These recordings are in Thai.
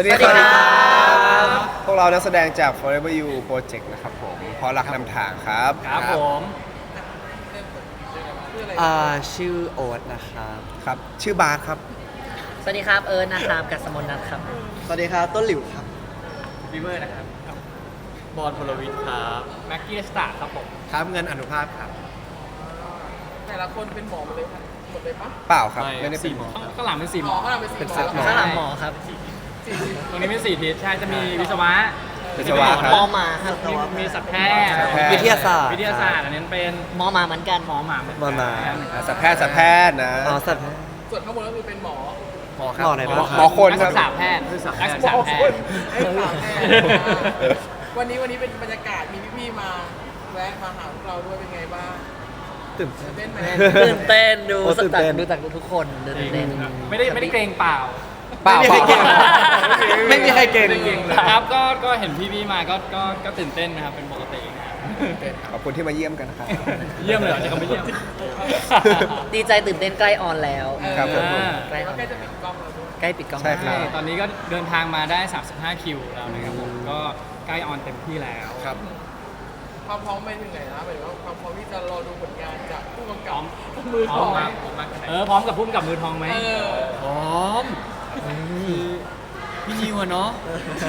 วัสดีสวัสดีครับ พวกเรานักแสดงจาก Forever You Project นะครับผมเพราะรักนำทางครับครับผมชื่ออะไรอ่าชื่อโอ๊ตนะครับ ครับ ชื่อบาสครับ สวัสดีครับ เอิร์ธนะครับกัสมนนัทครับ สวัสดีครับ ต้นหลิวครับ บีเวอร์นะครับ บอลพลวิทย์ครับ แม็กกี้สตาร์ครับผม ครับเงินอนุภาพครับ แต่ละคนเป็นหมอหมดเลยครับหมดเลยปะเปล่าครับ ไม่ได้เป็นสี่หมอ ข้างหลังเป็นสี่หหมมออ ข้างหลังเป็นสี่เป็นหมเซ็ตอหมอ ข้างหลังหมอครับสี่ทิศ ตรงนี้เป็นสี่ทิศใช่จะมีวิศวะวิศวะครับหมอหมาครับมีมีสัตวแพทย์สัตวแพทย์ วิทยาศาสตร์วิทยาศาสตร์อันนี้เป็นหมอหมาเหมือนกันหมอหมาเหมือนหมอหมา อ่าสัตวแพทย์สัตวแพทย์นะ อ๋อสัตว์ ส่วนข้างบนก็คือเป็นหมอ หมอครับหมอไหนบ้างหมอคนคนัรักบศึกษาแพทย์นักศึกษาแพทย์หมอคนไอ้สามแพทย์ วันนี้วันนี้เป็นบรรยากาศมีพี่ๆมาแวะมาหาพวกเราด้วยเป็นไงบ้างตื่นตื่นเต้นไหมตื่นเต้นดูโอ้ตื่นเต้น ดูจากทุกคนตื่นเต้นไม่ได้ไม่ได้เกรงเปล่า เปล่าไม่มีใครเก่งไม่มีใครเก่งครับก็ก็เห็นพี่ๆมาก็ก็ก็ตื่นเต้นนะครับเป็นปกตินะครับขอบคุณที่มาเยี่ยมกันครับ เยี่ยมเลยเหรอจะเขาไม่เยี่ยมดีใจตื่นเต้นใกล้ออนแล้วครับผมอ่าใกล้อก็อนใกล้จะปิดกล้องแล้วด้วยใกล้ปิดกล้องใช่ครับตอนนี้ก็เดินทางมาได้ 35 คิวแล้วนะครับผมก็ใกล้ออนเต็มที่แล้วครับความพร้อมไปถึงไหนนะหมายถึงว่าความพร้อมที่จะรอดูผลงานจากผู้กำพกัร้อบมมือพทร้ออมงมากเออพร้อมกับพุ่มกับมือทองไหมเออพร้อม คือพี่นิวอะเนาะ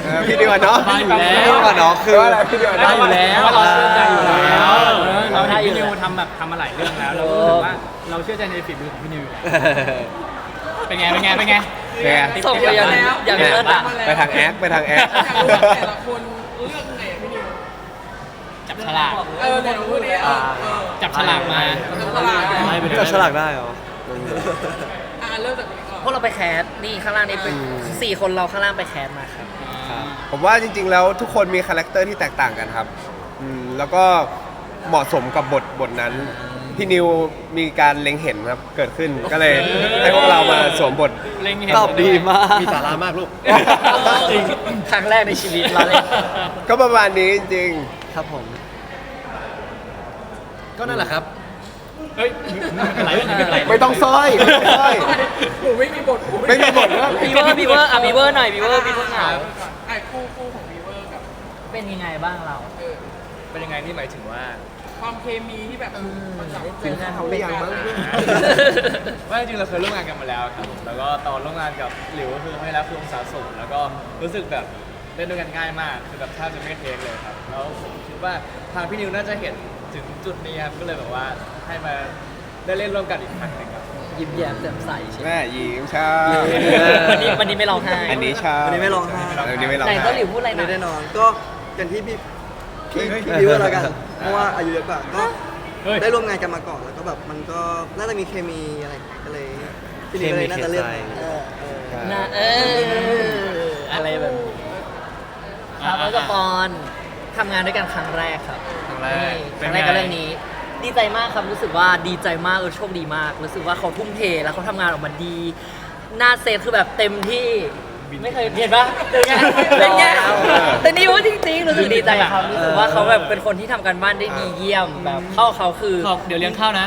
เออพี่ดีกว่าเนาะมาอยู่แล้ว พี่ดีกว่าเนาะคือว่าอะไรพี่ดีกว่าได้เนาะ อยู่แล้วเราเชื่อใจอยู่แล้วเออเราเห็นพี่นิวทำแบบทำมาหลายเรื่องแล้ว เรารู้สึกว่าเราเชื่อใจในฝีมือของพี่นิวอยู่แล้วเป็นไง เป็นไง เป็นไง เนี่ย ส่งไปยังอย่างเลิศอะ ไปทางแอคไปทางแอค อยากรู้ว่าแต่ละคนเลือกไงอะพี่นิวจับฉลาก เออแต่ละคนเนี่ยเออเออจับฉลากมาจับฉลากไม่เป็นไรจับฉลากได้เหรอ อะเริ่มจากคนนี้ก่อน พวกเราไปแคสนี่ข้างล่างนี่เป็นสี่คนเราข้างล่างไปแคสมาครับ ผมว่าจริง ๆ แล้วทุกคนมีคาแรคเตอร์ที่แตกต่างกันครับอืมแล้วก็เหมาะสมกับบทบทนั้น พี่นิวมีการเล็งเห็นครับเกิดขึ้นก็เลยให้พวกเรามาสวมบท เล็งเห็นตอบดีมาก มีสาระมากลูก จริง ครั้งแรกในชีวิตเราเลย ก็ประมาณนี้จริง ครับผม ก็นั่นแหละครับ เฮ้ยไม่เป็นไรไม่เป็นไรๆไม่ต้องซ้อยไม่ต้องซ้อยหนูไม่มีบทหนูไม่มีบทว่าบีเวอร์บีเวอร์อะบีเวอร์หน่อยบีเวอร์บีเวอร์เหงาไอ้คู่คู่ของวีเวอร์กับเป็นยังไงบ้างเรา เออเป็นยังไงนี่หมายถึงว่า ความเคมีที่แบบมันจับถึงงานเขาหรือยังบ้างว่าจริงๆเราเคยร่วมงานกันมาแล้วครับผมแล้วก็ตอนร่วมงานกับหลิวก็คือให้รับคือองศาสูงแล้วก็รู้สึกแบบเล่นด้วยกันง่ายมากคือแบบแทบจะไม่เทคเลยครับแล้วผมคิดว่าทางพี่นิวน่าจะเห็น ถึงจุดนี้ครับก็เลยแบบว่าให้มาได้เล่นร่วมกันอีกครั้งหนึ่งครับยิ้มแย้มแจ่มใสใช่ไหมแม่ยิ้มใช่วันนี้วันนี้ไม่ร้องไห้อันนี้ใช่วันนี้ไม่ร้องไห้อันนี้ไม่ร้องไหนไห้ ก็หลิวพูดอะไรไม่นะได้นอนก็อย่างที่พี่พี่พี่บิวแล้วกันเพราะว่าอายุเยอะกว่าก็เฮ้ยได้ร่วมงานกันมาก่อนแล้วก็แบบมันก็น่าจะมีเคมีอะไรก็เลยพี่นิวก็เลยน่าจะเลือกเคมีมาเคใจ เออเออนะเอออะไรแบบนี้ครับแล้วก็ปอน ทำงานด้วยกันครั้งแรกครับครั้งแรกครั้งแรกกับเรื่องนี้ ดีใจมากครับรู้สึกว่าดีใจมากเออโชคดีมาก รู้สึกว่าเขาทุ่มเทแล้วเขาทำงานออกมาดี หน้าเซตคือแบบเต็มที่ไม่เคยเห็นปะเป็นไงเป็นไงแต่นี่ว่าจริงๆรู้สึกดีใจครับรู้สึกว่าเขาแบบเป็นคนที่ทำการบ้านได้ดีเยี่ยมแบบเข้าเขาคือ ขอบเดี๋ยวเลี้ยงข้าวนะ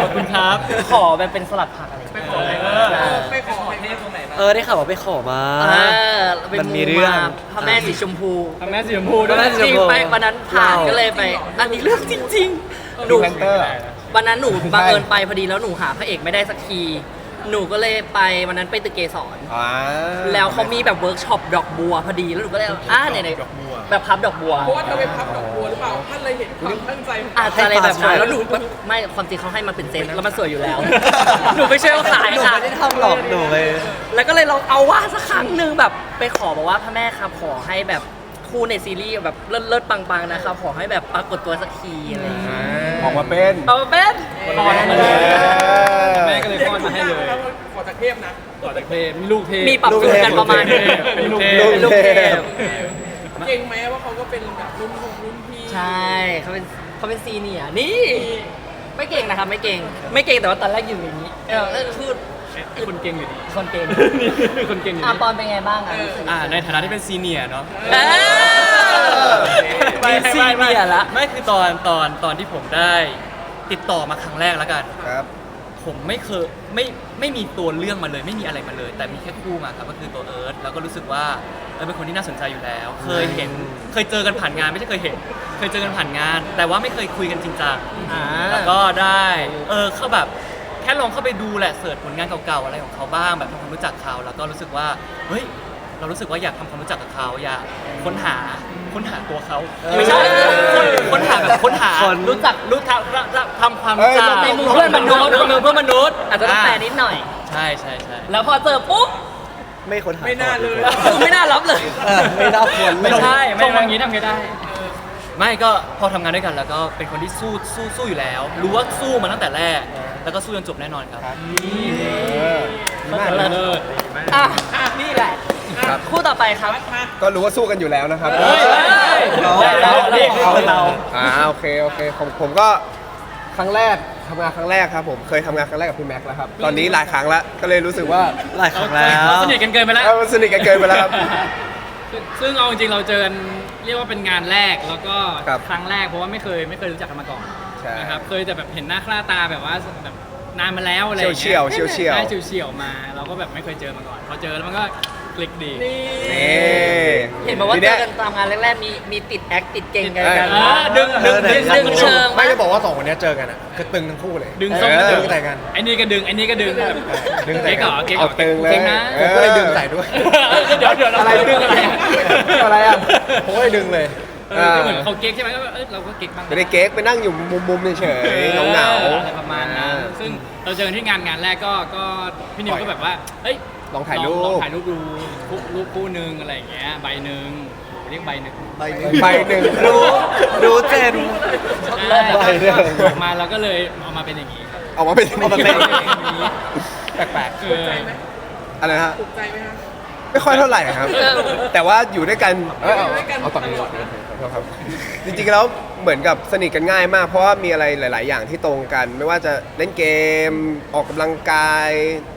ขอบคุณครับ ขอแบบเป็นสลัดผักอะไรอย่างไปเงี้ยขออะไรมาไปขอเทพตรงไหนมา เออได้ข่าวว่าไปขอมา เออไปมันมีเรื่องาพระแม่สีชมพูทำแม่สีชมพูด้วยทำแม่สีจริงไปวันนั้นผ่านก็เลยไป อันนี้เรื่องจริงๆหนูแพนเตอร์วันนั้นหนูบังเอิญไปพอดีแล้วหนูหาพระเอกไม่ได้สักที หนูก็เลยไปวันนั้นไปตึกเกสรอ่าแล้วเขามีแบบเวิร์กช็อปดอกบัวพอดีแล้วหนูก็เลยอ่าไหนๆแบบพับดอกบัว เพราะว่าเธอไปพับดอกบัวหรือเปล่าท่านเลยเห็นความตั้งใจของอาจจะอะไรแบบนั้นแล้วหนูไม่ความจริงเขาให้มาเป็นเซตแล้วมันสวยอยู่แล้ว หนูไม่ช่วยเขาขายหนูค่ะ ไม่ได้ทำหรอกหนูเลย แล้วก็เลยลองเอาว่าสักครั้งหนึ่งแบบไปขอบอกว่าพระแม่ครับขอให้แบบคู่ในซีรีส์แบบเลิศเลิศปังๆนะครับขอให้แบบปรากฏตัวสักทีอะไรอย่างเงี้ยออกมาเป็น เอาเป็นตอนมาเลยเออ แม่ก็เลยป้อนมาให้เลยขอ จากเทพนะก่อนจากเทพมีลูกเทพมีปรับจูนกันประมาณนึงเป็นลูกเทพเป็นลูกเทพเก่งไหมว่าเขาก็เป็นแบบรุ่นของรุ่นพี่ใช่เขาเป็นเขาเป็นซีเนียร์นี่ ไม่เก่งนะครับไม่เก่ง ไม่เก่งแต่ว่าตอนแรกอยู่อย่างนี้เออเออพูดไอ้คนเก่งอยู่ดีคนเก่งนี่คนเก่งอยู่อะดีปอนเป็นไงบ้างอะรู้สึกอ่าในฐานะที่เป็นซีเนียร์เนาะเออไม่มีซีไม่ไม่เนียร์ละไม่คือตอนตอนตอนที่ผมได้ ติดต่อมาครั้งแรกแล้วกันครับค ผมไม่เคยไม่ไม่มีตัวเรื่องมาเลย ไม่มีอะไรมาเลย แต่มีแค่คู่มาครับก็คือตัวเอิร์ธแล้วก็รู้สึกว่าเออเป็นคนที่น่าสนใจอยู่แล้ว เคยเห็นเคยเจอกันผ่านงานไม่ใช่เคยเห็น เคยเจอกันผ่านงาน แต่ว่าไม่เคยคุยกันจริงจังอ่า แล้วก็ได้เออเข้าแบบแค่ลองเข้าไปดูแหละเสิร์ชผลงานเก่าๆอะไรของเขาบ้างแบบทำความรู้จักเขาแล้วก็รู้สึกว่าเฮ้ยเรารู้สึกว่าอยากทำความรู้จักกับเขาอยากค้นหา ค้นหาตัวเขาไม่ใช่ค้นค้นหาแบบค้นหาคนรู้จักรู้ทำทำความเอ้รู้ยจักในมุมเพื่อนมนุษย์ในมุมเพื่อนมนุษย์อาจจะต้องแปลนิดหน่อย ใช่ใช่ใช่แล้วพอเจอปุ๊บไม่ค้นหาไม่น่าเลยคือไม่น่ารับเลยเออไม่น่าควรไม่ใช่ส่ไม่งมาอย่างนี้ทำไงได้ไม่ก็พอทำงานด้วยกันแล้วก็เป็นคนที่สู้สู้สู้อยู่แล้ว รู้ว่าสู้มาตั้งแต่แรก แล้วก็สู้จนจบแน่นอนครับเลิศอะนี่แหละ ครับ คู่ต่อไปครับ ก็รู้ว่าสู้กันอยู่แล้วนะครับเฮ้ยเฮ้ย เราเราเราดิเราเรา อ่าโอเคโอเคผมผมก็ครั้งแรกทำงานครั้งแรกครับผมเคยทำงานครั้งแรกกับพี่แม็กซ์แล้วครับตอนนี้หลายครั้งแล้วก็เลยรู้สึกว่าหลายครั้งแล้วสนิทกันเกินไปแล้ว เอ้ามันสนิทกันเกินไปแล้วครับซึ่งเอาจริงๆเราเจอกันเรียกว่าเป็นงานแรกแล้วก็ครับครั้งแรกเพราะว่าไม่เคยไม่เคยรู้จักกันมาก่อนใช่ นะครับเคยแต่แบบเห็นหน้าค่าตาแบบว่าแบบนานมาแล้วอะไรอย่างเชี่เงี้ยวๆเชี่ยวๆเชี่ยวๆได้เฉียวๆมา เราก็แบบไม่เคยเจอมาก่อนพอเจอแล้วมันก็ คลิกดี นี่เห็นบอกว่าทีเจยอกันตามงานแรกๆมีมีติดแอคติดเก่งกันเออกัน อ่าดึงดึงดึงดึงเชิง ไม่จะบอกว่าสองคนเนี้ยเจอกันอะคือตึงทั้งคู่เลยดึงส้มเออดึงแต่กันไอ้นี่ก็ดึงไอ้นี่ก็ดึงดึงแต่เก๊กกัเหรนอเก๊กเหรเอาอตึงเลยเก๊กนะเอผมอก็เลยดึงใส่ด้วย เดี๋ยวเดี๋ยวเราอะไรดึงอะไรอะอะไรอะผมก็เลยดึงเลยเออก็เหมือนเขาเก๊กใช่ไหมก็แบบเอ้ยเราก็เก๊กบ้างนะ ไม่ได้เก๊กไปนั่งอยู่มุมๆเฉยๆเหงาเออๆอะไรประมาณนั้น ซึ่งเราเจอกันที่งานงานแรกก็ก็พี่นิวก็แบบว่า เฮ้ย ลองถ่ายรูปลองถ่ายรูปดูคู่รูปคู่หนึ่งอะไรอย่างเงี้ยใบหนึ่งเรียกใบหนึ่งใบหนึ่งใบหนึ่งรู้รู้เจน ใช่ใบหนึ่ง ออกมาเราก็เลยเอามาเป็นอย่างงี้ออกมาเป็นเอามาเป็น แปลกๆเออ อะไรฮะ ถูกใจไหมคะ ไม่ค่อยเท่าไหร่ครับ แต่ว่าอยู่ด้วยกันเอ้ยเอาอยู่ด้วยกันเอาต่อนี้ก่อนขอโทษครับจริงๆแล้วเหมือนกับสนิทกันง่ายมาก เพราะว่ามีอะไรหลาย ๆ อย่างที่ตรงกัน ไม่ว่าจะเล่นเกมออกกำลังกาย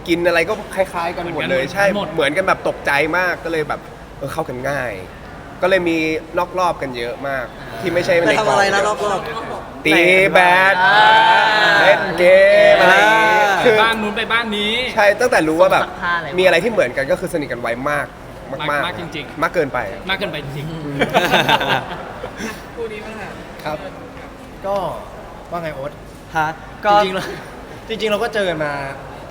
กินอะไรก็คล้าย ๆ กันหมดเลยใช่เหมือนกันแบบตกใจมากก็เลยแบบเออเข้ากันง่าย ก็เลยมีนอกรอบกันเยอะมากที่ไม่ใช่ไปในกทำองอะไรนะรอบ ตีแบดอ่า เล่นเกมอะไรอย่างงี้อ่า คือบ้านนู้นไปบ้านนี้ ใช่ตั้งแต่รู้ว่าแบบ ซักผ้าอะไรวะ มีอะไรที่เหมือนกันก็คือสนิทกันไวมากมากมากๆมากจริงๆ มากเกินไป มากเกินไปจริงคู่นี้มั้งค่ะครับ ก็ว่าไงโอ๊ตฮะก็จริงๆเราจริง ๆ เราก็เจอกันมา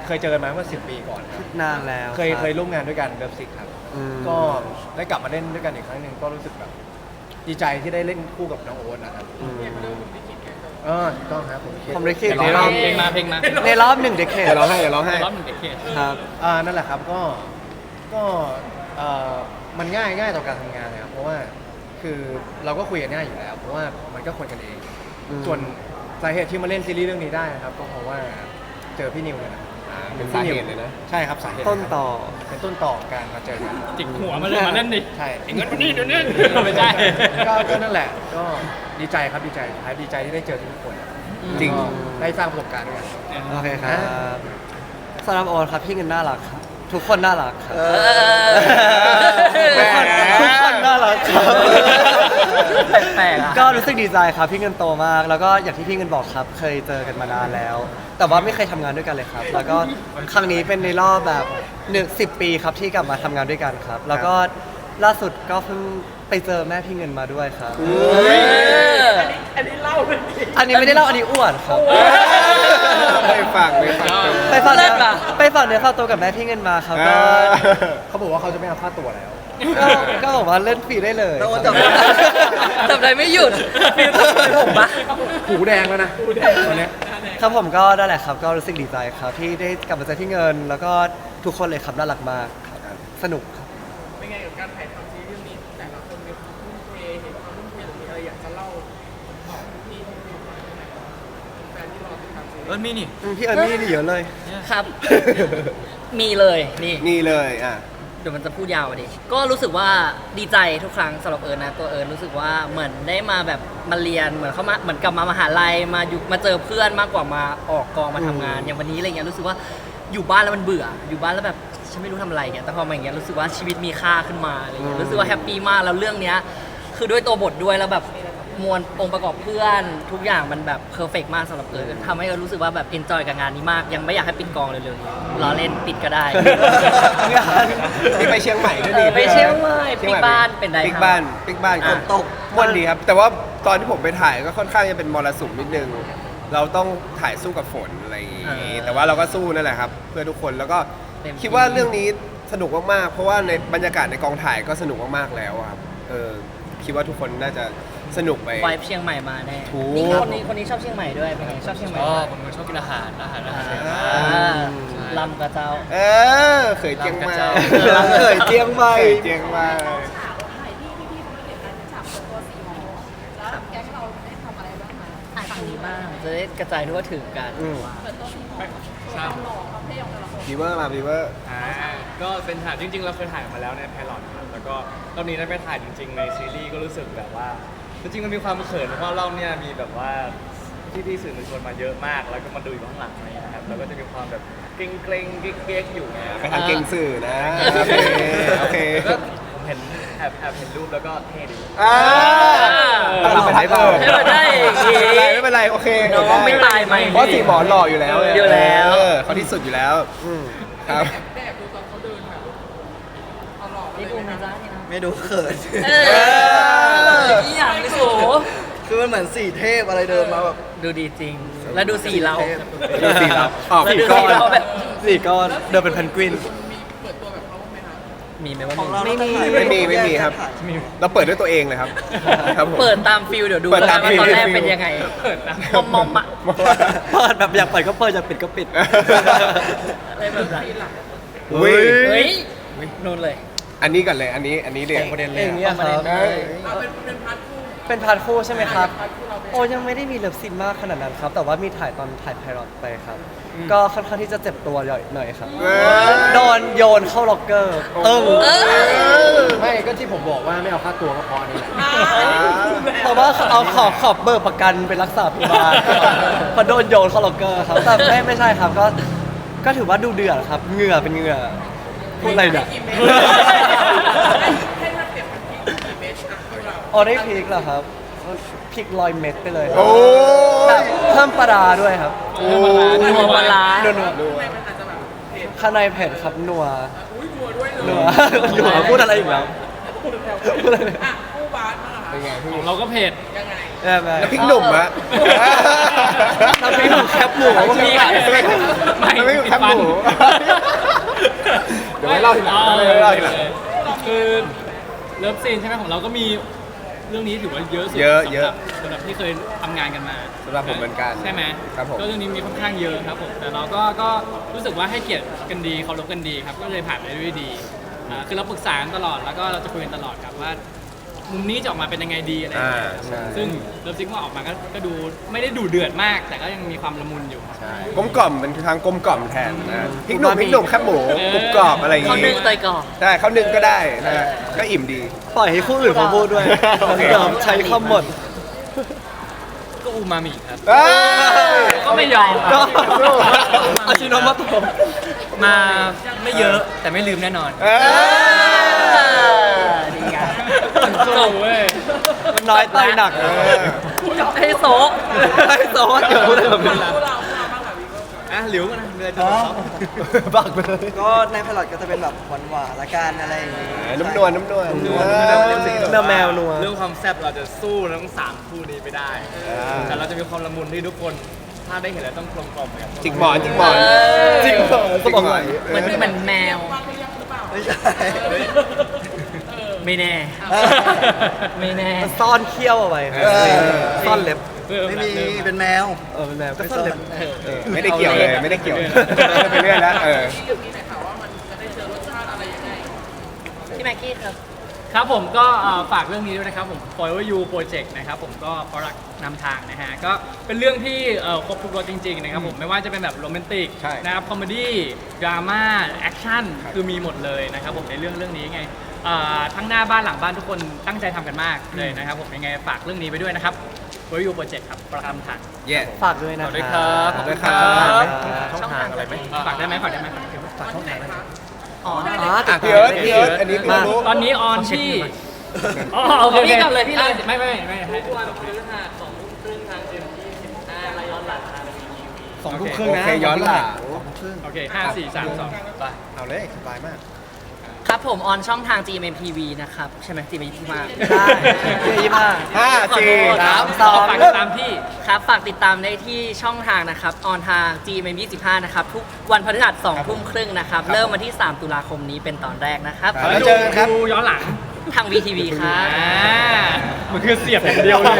เคยเจอกันมาเมื่อสิปีก่อนครับนานแล้วเคยรับเคยร่วมงานด้วยกันเลิฟซิกครับ อืม ก็ได้กลับมาเล่นด้วยกันอีกครั้งหนึ่งก็รู้สึกแบบดีใจที่ได้เล่นคู่กับน้องโอ๊ตนะครับ อืม เออถูกต้องครับผมผมลิขิตเดี๋ยวในรอบเพลงมาเพลงมาในรอบหนึ่งเดคเคอย่าร้องไห้อย่าร้องไห้รอบหนึ่งเด็กเขตครับอ่านั่นแหละครับก็ก็เอ่อมันง่ายง่ายต่อการทำงานนะครับเพราะว่าคือเราก็คุยกันง่ายอยู่แล้ว เพราะว่ามันก็คนกันเองอืมส่วนสาเหตุที่มาเล่นซีรีส์เรื่องนี้ได้นะครับ ก็เพราะว่าเจอพี่นิวเนี่ยนะอ่า เป็นสาเหตุเลยนะ ใช่ครับสาเหตุต้นต่อเป็นต้นต่อของการมาเจอกันจิกหัวมาเลยมาเล่นดิใช่ไอ้เงินคนนี้เดี๋ยวนี้ไม่ใช่ก็ก็นั่นแหละก็ดีใจครับดีใจท้ายดีใจที่ได้เจอทุกคนจริงก็ได้สร้างประสบการณ์ด้วยกันโอเคครับสำหรับโอนครับพี่เงินน่ารักครับทุกคนน่ารักครับ เออ แหม ทุกคนน่ารักครับ แปลกๆอะ ก็ รู้สึกดีใจครับพี่เงินโตมาก แล้วก็อย่างที่พี่เงินบอกครับ เคยเจอกันมานานแล้ว แต่ว่าไม่เคยทำงานด้วยกันเลยครับ แล้วก็ครั้งนี้เป็นในรอบแบบหนึ่งสิบปีครับที่กลับมาทำงานด้วยกันครับ แล้วก็ล่าสุดก็เพิ่งไปเจอแม่พี่เงินมาด้วยครับเอออันนี้เล่าเป็นจริงอันนี้ไม่ได้เล่าอันนี้อ้วนครับ ไม่ฟังไม่ฟัง ไปฝากเนื้อเลิศว่ะไปฝากเนื้อฝากตัวกับแม่พี่เงินมาครับเอก็อเขาบอกว่าเขาจะไม่เอาค่าตัวแล้ว ก็ก็บอกว่าเล่นฟรีได้เลยแล้วโอ๊ตคจัรับบได้จับอะไรไม่หยุดฟิลต้องเป็นผมปะ หูแดงแล้วนะตอนเนี้ย ครับผมก็นั่นแหละครับก็รู้สึกดีใจครับที่ได้กลับมาเจอพี่เงิน แล้วก็ทุกคนเลยครับน่ารักมากครับสนุก เออมีนี่ อืมพี่เอิร์นนี่เยอะเลย ครับ มีเลยนี่นี่เลยอะ เดี๋ยวมันจะพูดยาวอะดิก็รู้สึกว่าดีใจทุกครั้งสำหรับเอิญนะตัวเอิญรู้สึกว่าเหมือนได้มาแบบมาเรียนเหมือนเขามาเหมือนกลับมามหาลัยมาอยู่มาเจอเพื่อนมากกว่ามาออกกองมาทำงาน อย่างวันนี้อะไรเงี้ยรู้สึกว่าอยู่บ้านแล้วมันเบื่อ อยู่บ้านแล้วแบบฉันไม่รู้ทำอะไรเงี้ยแต่พอมาอย่างเงี้ยรู้สึกว่าชีวิตมีค่าขึ้นมาอะไรเงี้ยรู้สึกว่าแฮปปี้มากแล้วเรื่องเนี้ยคือด้วยตัวบทด้วยแล้วแบบ มวลองค์ประกอบเพื่อนทุกอย่างมันแบบเพอร์เฟกมากสำหรับเอิร์ธทำให้เอิร์ธรู้สึกว่าแบบเอนจอยกับงานนี้มาก ยังไม่อยากให้ปิดกองเร็วๆนี้รอเล่นปิดก็ได้ นี่ไปเชียงใหม่ก็ดีไปเชียงใหม่ปิกบ้านเป็นไงปิกครับบ้านปิกบ้านอะก็ตกม่วนดีครับ แต่ว่าตอนที่ผมไปถ่ายก็ค่อนข้างจะเป็นมรสุมนิดนึง เราต้องถ่ายสู้กับฝนอะไรอย่างงี้แต่ว่าเราก็สู้นั่นแหละครับ เพื่อทุกคนแล้วก็คิดว่าเรื่องนี้สนุกมากๆเพราะว่าในบรรยากาศในกองถ่ายก็สนุกมากๆแล้วอะครับเออคิดว่าทุกคนน่าจะ สนุกไป ไวเชียงใหม่มาแน่ถูก นี่คนนี้คนนี้ชอบเชียงใหม่ด้วยเป็นไงชอบเชียงใหม่ก็ด้วยผมเป็นคนชอบกินอาหารอาหารอาหารอ่าลำกระเจ้า เออเขยเจียงใหม่ลำกระเจ้าเขยเจียงใหม่เขยเจียงใหม่อะฝั่งนี้บ้าง จะได้กระจายทั่วถึงกันอืมครับบีเวอร์มาบีเวอร์อ่าก็เป็นถ่ายจริง ๆ เราเคยถ่ายมาแล้วในไพลอตครับแล้วก็รอบนี้ได้ไปถ่ายจริง ๆ ในซีรีส์ก็รู้สึกแบบว่า จริงๆมันมีความเขินเพราะรอบเนี้ยมีแบบว่าพี่ๆสื่อมวลชนมาเยอะมาก แล้วก็มาดูอยู่ข้างหลังอะไรอย่างเงี้ยครับแล้วก็จะมีความแบบเกรงๆเก๊กๆอยู่ไงไปทางเก่งสื่อนะโอเคโอเคก็ผมเห็นแอบแอบเห็นรูปแล้วก็เท่ดี อ่าเราไปได้เปล่าให้มาได้อย่างงี้ไม่เป็นไรไม่เป็นไรโอเคน้องไม่ตายไหมเพราะสีหมอนหล่ออยู่แล้วอยู่แล้ว เออเขาที่สุดอยู่แล้วอืมครับ ได้แอบ ไม่ดูเขิน เอออีหยังไม่โสคือมันเหมือนสี่เทพอะไรเดินมาแบบ ดูดีจริง แล้วดูสีเรา ดูสีเราออกแล้วสีดูก้อสีนเราแบบ สี่ก้อนเดินเป็นเพนกวิน มีเปิดตัวแบบเขาไหมคะมีไหมว่าของมีเราไม่มีเราจะถ่ายไม่มีไม่มีครับแยกกันถ่ายเราเปิดด้วยตัวเองเลยครับ ครับผม เปิดตามฟิลเดี๋ยวดูเปิดตามว่าฟิลตอนแรกฟิลเป็นยังไงเปิดนะมอมมอมๆอะเปิดแบบอยากเปิดก็เปิดอยากปิดก็ปิดอะไรแบบนั้นอุ้ยเฮ้ยนู่นเลย อันนี้ก่อนเลย อันนี้อันนี้เด็ก ประเด็นเลยอย่างเงี้ยครับ เอ้ยเอาเป็นเป็นพาร์ทคู่เป็นพาร์ทคู่ใช่ไหมครับ พาร์ทคู่เราเป็นโอ้ยังไม่ได้มีเลิฟซีนมากขนาดนั้นครับ แต่ว่ามีถ่ายตอนถ่ายไพลอตไปครับ ก็ค่อนข้างที่จะเจ็บตัวหน่อยหน่อยครับเอ้ยโดนโยนเข้าล็อกเกอร์ตึ้งไม่ก็ที่ผมบอกว่าไม่เอาค่าตัวก็เพราะอันนี้แหละเพราะว่าเอาขอบขอบเบอร์ประกันไปรักษาพยาบาลพอโดนโยนเข้าล็อกเกอร์ครับแต่ไม่ไม่ใช่ครับก็ ก็ถือว่าดูเดือดครับ เหงื่อเป็นเหงื่อ พูดอะไรเนี่ยกี่เมตรให้ถ้าเปรียบเป็นกี่เมตรอะคู่เราออได้พริกเหรอครับพริกลอยเม็ดไปเลยโอ้แบบเพิ่มปลาร้าด้วยครับโอ้นัวปลาร้า นัวนัวทำไมมันอาจจะแบบเผ็ดข้างในเผ็ดครับนัวอุ้ยนัวด้วยเลยนัวนัวพูดอะไรอีกแล้วพูดอะไรเนี่ยอะคู่บาสมาเหรอเป็นไงพี่ของเราก็เผ็ดยังไงแบบแบบแล้วพริกหนุ่มอะน้ำพริกหนุ่มแคบหมูมีอะน้ำพริกหนุ่มแคบหมูเดี๋ยวไว้เล่าทีหลังเดี๋ยวไว้เล่าทีหลัง คือเลิฟซีนใช่ไหมของเราก็มีเรื่องนี้ถือว่าเยอะสุดเยอะสำหรับเยอะสำหรับที่เคยทำงานกันมาสำหรับผมเหมือนกันใช่ไหมครับผม ก็เรื่องนี้มีค่อนข้างเยอะครับผมแต่เราก็ก็รู้สึกว่าให้เกียรติกันดีเคารพกันดีครับก็เลยผ่านไปด้วยดีอ่าคือเราปรึกษากันตลอดแล้วก็เราจะคุยกันตลอดครับว่า มุมนี้จะออกมาเป็นยังไงดีอะไรอย่างเงี้ยอ่าใช่ ซึ่งเลิฟซิงว่าออกมาก็ก็ดูไม่ได้ดูเดือดมาก แต่ก็ยังมีความละมุนอยู่ กลมกล่อมเป็นทางกลมกล่อมแทนนะพริกหนุ่มพริกหนุ่มแคบหมูกรุบกรอบอะไรอย่างเขางี้นึ่งเตยก่อนใช่เขานึ่งก็ได้นะฮะก็อิ่มดี ปล่อยให้คู่อื่นเขาพูดด้วยโอเคเดี๋ยวใช้คำหมด ก็อูมามิครับ เอ้ย ก็ไม่ยอมก็สู้ อาชิโนมาโตะ มาไม่เยอะแต่ไม่ลืมแน่นอน เอ้ยดีไง จบเว้ยมันน้อยต่อยหนักเออให้โซะให้โซ่เดี๋ยวพูดอะไรแบบนี้อะหลิวกันนะมีอะไรจะบอกเขาบักไปเลยก็ในพลอตก็จะเป็นแบบหวานๆละกันอะไรอย่างงี้น้ำนวลน้ำนวลเนื้อแมวนัวเรื่องความแซ่บเราจะสู้ทั้งสามคู่นี้ไม่ได้ แต่เราจะมีความละมุนที่ทุกคนถ้าได้เห็นแล้วต้องกลมกล่อมกันจิกหมอนจิกหมอนจริงเหรอสมองไหลเหมือนเหมือนแมวบ้างหรือยังหรือเปล่าไม่ใช่ ไม่แน่ไม่แน่ซ่อนเขี้ยวเอาไว้ครับเออ ซ่อนเล็บไม่มีเป็นแมว เออเป็นแมวก็ซ่อนเล็บเออไม่ได้เกี่ยวเลยไม่ได้เกี่ยวไปเรื่อยแล้วเออที่อยู่ที่ไหนคะว่ามันจะได้เจอรสชาติอะไรยังไงพี่แม็กกี้ครับ ครับผมก็เอ่อฝากเรื่องนี้ด้วยนะครับผม Forever You Project นะครับผมก็ Product นำทางนะฮะ ก็เป็นเรื่องที่เอ่อครบทุกรสจริง ๆ นะครับผม ไม่ว่าจะเป็นแบบโรแมนติกใช่นะครับคอมเมดี้ดราม่าแอคชั่นคือมีหมดเลยนะครับผมในเรื่องเรื่องนี้ไง เอ่อทั้งหน้าบ้านหลังบ้านทุกคนตั้งใจทำกันมากเลยนะครับผมยังไงฝากเรื่องนี้ไปด้วยนะครับ Forever You Project ครับประกำทางเย่ฝากด้วยนะฝากด้วยครับขอบคุณครับช่องทางอะไรไหมฝากได้ไหมฝากได้ไหมฝากช่องทางอะไรไหมอ๋ออ๋ออะพี่เอิร์ธพี่เอิร์ธอันนี้พี่มา รู้ตอนนี้ออนที่อ๋อโอเคโอเคพี่กลับเลยพี่เลยอะไม่ไม่ไม่ไม่ให้วันพฤหัสสองทุ่มครึ่งทางเอ็มยี่สิบห้าและย้อนหลังทางวีทีวีสองทุ่มครึ่งโอนะเคย้อนหลังสองทุ่มครึ่งโอเคห้าสี่สามสองไป เอาเลยสบายมาก ครับผมออนช่องทาง GMMTV นะครับ ใช่ไหม GMMTV มาได้ยี่ห้าห้าสี่สามสต่อองฝากติดตามที่ครับ ฝากติดตามได้ที่ช่องทางนะครับออนทาง GMM25 นะครับ ทุกวันพฤหัส2ทุ่มครึ่งนะครับ เริ่มวันที่ 3 ตุลาคมนี้เป็นตอนแรกนะครับครับแล้วเจอกันครับ ดูย้อนหลังทาง VTV ครับอ่ามันคือเสียบอย่างเดียวเลย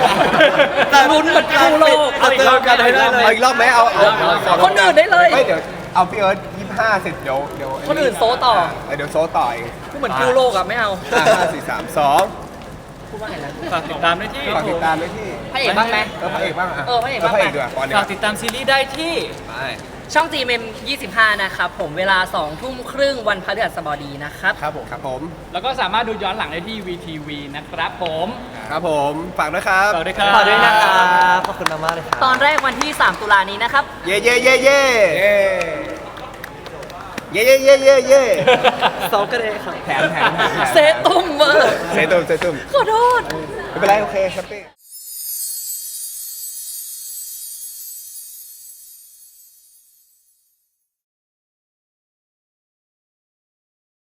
แต่ลุ้นเหมือนกู้โลกเอาอีกรอบกันให้ได้เลยเอาอีกรอบไหมเอาเอาเอาเอาคนอื่นได้เลย ไม่เดี๋ยวเอาพี่เอิร์ธยี่ ห้าเสร็จเดี๋ยวเดี๋ยวคนอื่นโซต่อเเดี๋ยวโซต่อเองกูเหมือนกู้โลกอะไม่เอาห้าสี่สามสองพูดว่าไงนะฝากติดตามได้ที่ ฝากติดตามด้วยที่พระเอกบ้างไหม เออพระเอกบ้างะเออพระเอกบ้าง พระเอกด้วยก่อนเดี๋ยวฝากติดตามซีรีส์ได้ที่ ไปช่อง GMM25 นะครับ ผมเวลา2ทุ่มครึ่งวันพฤหัสบดีนะครับ ครับผมครับผมแล้วก็สามารถดูย้อนหลังได้ที่ VTV นะครับผม ครับผมฝากด้วยครับฝากด้วยครับ ขอด้วยนะครับ ขอบคุณมากๆเลยครับ ตอนแรกวันที่ 3 ตุลานี้นะครับ เย่เย่เย่เย่ เย่เย่เย่เย่เย่สองกระเดครับแถมแถมแถมเซตุ้มเวอร์เซตุมเซตุมขอโทษ ไม่เป็นไรโอเคแฮปปี้